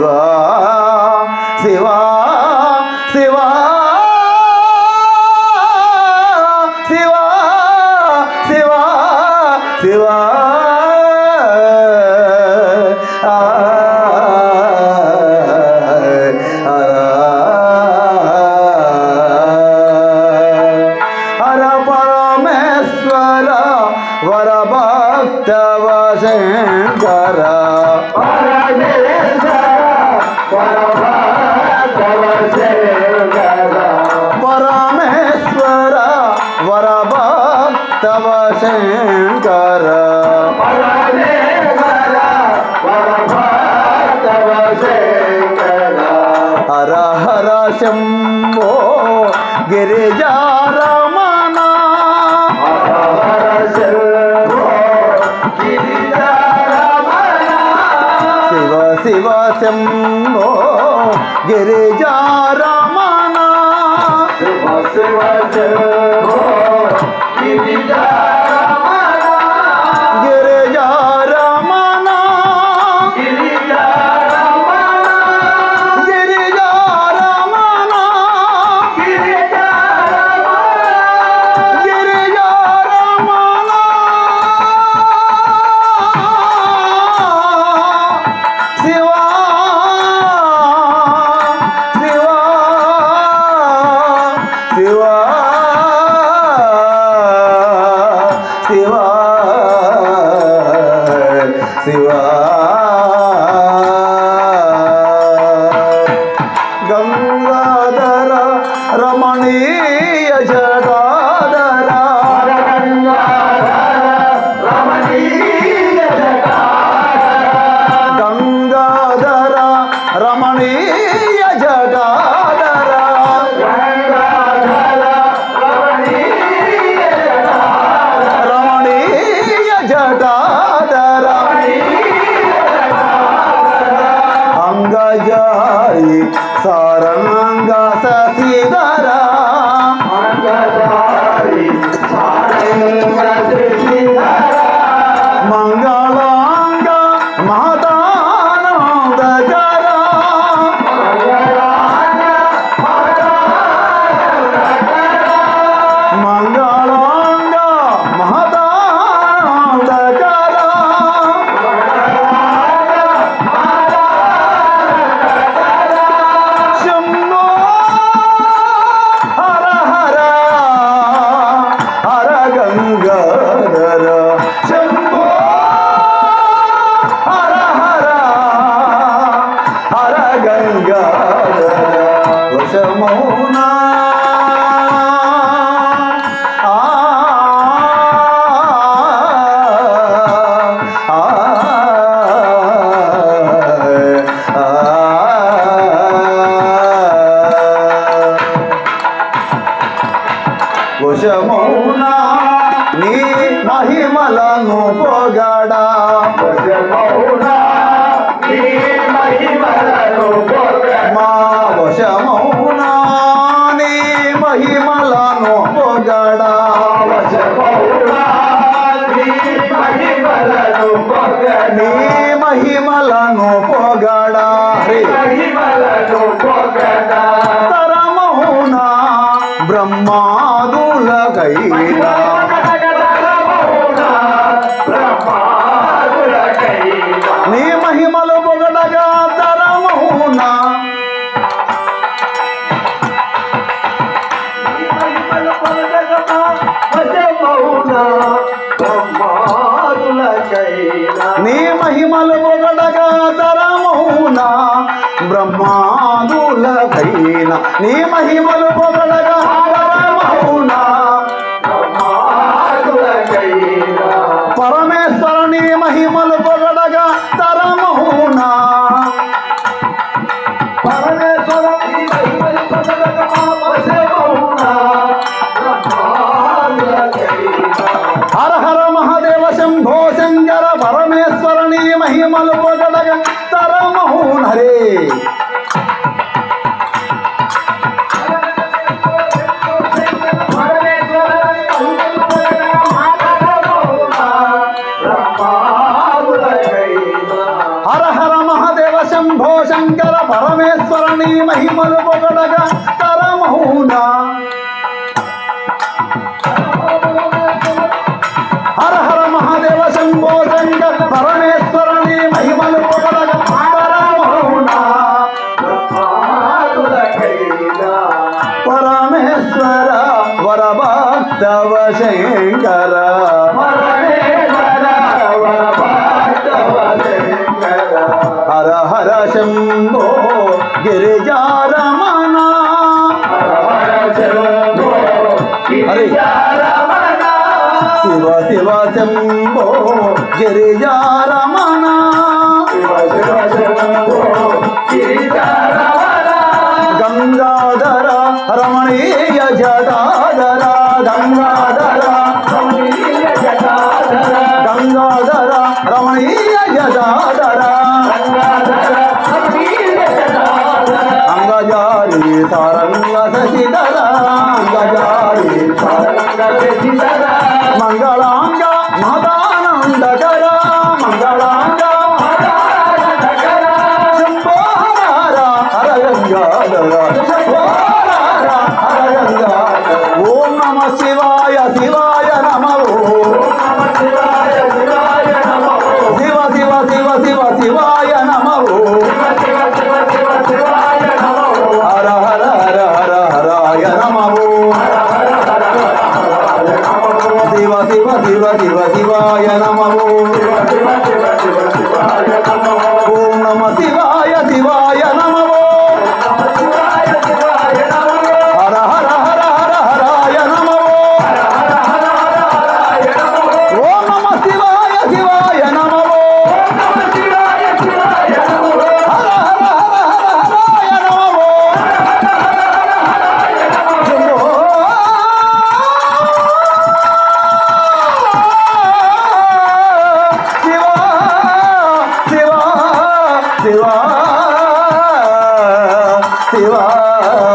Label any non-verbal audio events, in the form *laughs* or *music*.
శివా శంకర. హర హర శంభో గిరిజారమణ శివ శివ శంభో గిరిజారమణ శివా. గంగాధర రమణీయ జగాధర గంగాధర రమణీయ పొగడా మా వశమౌనా నీ మహిమలను పొగడా? నీ మహిమలను పొగడా? నీ మహిమలు పొగడగా తరమౌనా బ్రహ్మాదులకైనా నీ మహిమలు పొగడగా మహిమలు పొగడగా తరమౌనా హర హర మహాదేవ శంభో మహిమలు పొగడగా తరమౌనా పరమేశ్వర వరభక్తవ శంకర. హర హర శంభో గిరిజారమణ హరి శివ శివ శంభో గిరిజారమణ గంగాధర రమణీయ జటాధర గంగాధర గంగాధర. సారంగ శివ శివ *laughs*